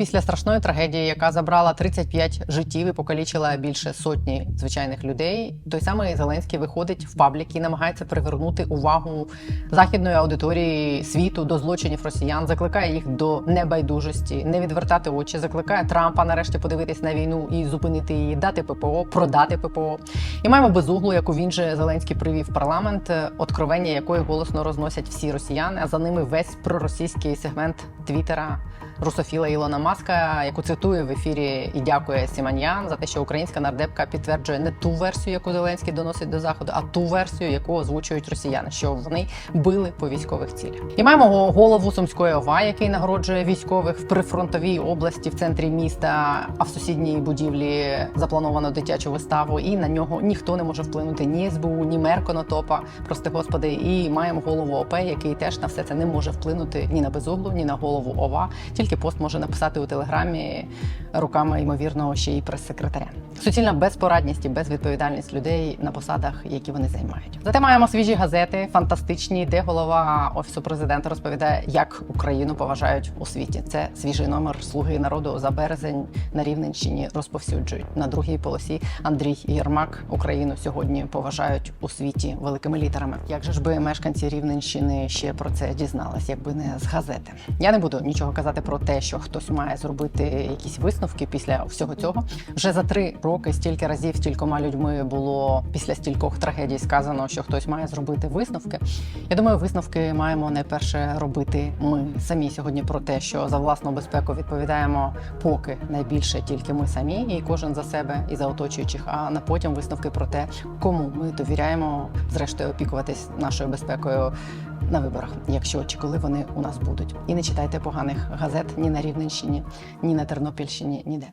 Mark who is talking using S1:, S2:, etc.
S1: Після страшної трагедії, яка забрала 35 життів і покалічила більше сотні звичайних людей, той самий Зеленський виходить в паблік і намагається привернути увагу західної аудиторії світу до злочинів росіян, закликає їх до небайдужості, не відвертати очі, закликає Трампа нарешті подивитись на війну і зупинити її, дати ППО, продати ППО. І маємо безуглу, яку він же Зеленський привів в парламент, откровення якої голосно розносять всі росіяни, а за ними весь проросійський сегмент Твіттера русофіла Ілона Маска, яку цитує в ефірі і дякує Сіманьян за те, що українська нардепка підтверджує не ту версію, яку Зеленський доносить до заходу, а ту версію, яку озвучують росіяни, що вони били по військових цілях. І маємо голову Сумської ОВА, який нагороджує військових в прифронтовій області в центрі міста, а в сусідній будівлі заплановано дитячу виставу. І на нього ніхто не може вплинути ні СБУ, ні мер Конотопа, прости господи. І маємо голову ОП, який теж на все це не може вплинути ні на безуглу, ні на голову ОВА. Тільки пост може написати у телеграмі руками ймовірного ще й прес-секретаря. Суцільна безпорадність і безвідповідальність людей на посадах, які вони займають. Зате маємо свіжі газети, фантастичні, де голова офісу президента розповідає, як Україну поважають у світі. Це свіжий номер Слуги народу за березень на Рівненщині розповсюджують на другій полосі. Андрій Єрмак Україну сьогодні поважають у світі великими літерами. Як же ж би мешканці Рівненщини ще про це дізнались, якби не з газети? Я не буду нічого казати про те, що хтось має зробити якісь висновки після всього цього. Вже за три роки стільки разів стількома людьми було після стількох трагедій сказано, що хтось має зробити висновки. Я думаю, висновки маємо найперше робити ми самі сьогодні про те, що за власну безпеку відповідаємо поки найбільше тільки ми самі, і кожен за себе і за оточуючих. А на потім висновки про те, кому ми довіряємо зрештою опікуватись нашою безпекою на виборах, якщо чи коли вони у нас будуть. І не читайте поганих газет ні на Рівненщині, ні на Тернопільщині, ніде.